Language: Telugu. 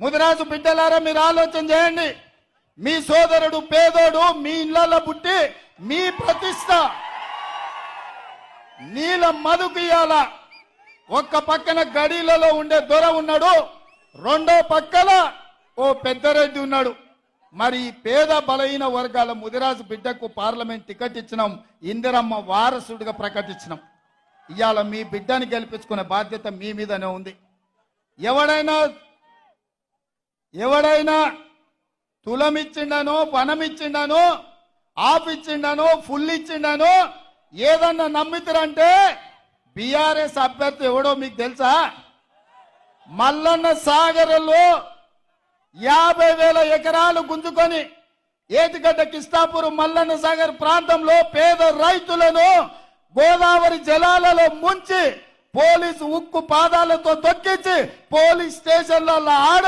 ముదిరాజు బిడ్డలారా మీరు ఆలోచన చేయండి. మీ సోదరుడు పేదోడు మీ ఇళ్ళలో పుట్టి మీ ప్రతిష్ట నీల మధుకియాల ఒక్క పక్కన గడీలలో ఉండే దొర ఉన్నాడు రెండో పక్కన ఓ పెద్దరెడ్డి ఉన్నాడు. మరి పేద బలహీన వర్గాల ముదిరాజు బిడ్డకు పార్లమెంట్ టికెట్ ఇచ్చినాం ఇందిరమ్మ వారసుడిగా ప్రకటించినాం. ఇవాళ మీ బిడ్డని గెలిపించుకునే బాధ్యత మీ మీదనే ఉంది. ఎవడైనా ఎవడైనా తులం ఇచ్చిండనో వనం ఇచ్చిండనో ఆఫ్ ఇచ్చిండనో ఫుల్ ఇచ్చిండనో ఏదన్నా నమ్మితురంటే బీఆర్ఎస్ అభ్యర్థి ఎవడో మీకు తెలుసా? మల్లన్న సాగర్లో యాభై వేల ఎకరాలు గుంజుకొని ఏతిగడ్డ కిస్తాపూర్ మల్లన్న సాగర్ ప్రాంతంలో పేద రైతులను గోదావరి జలాలలో ముంచి పోలీసు ఉక్కు పాదాలతో తొక్కించి పోలీస్ స్టేషన్లలో ఆడ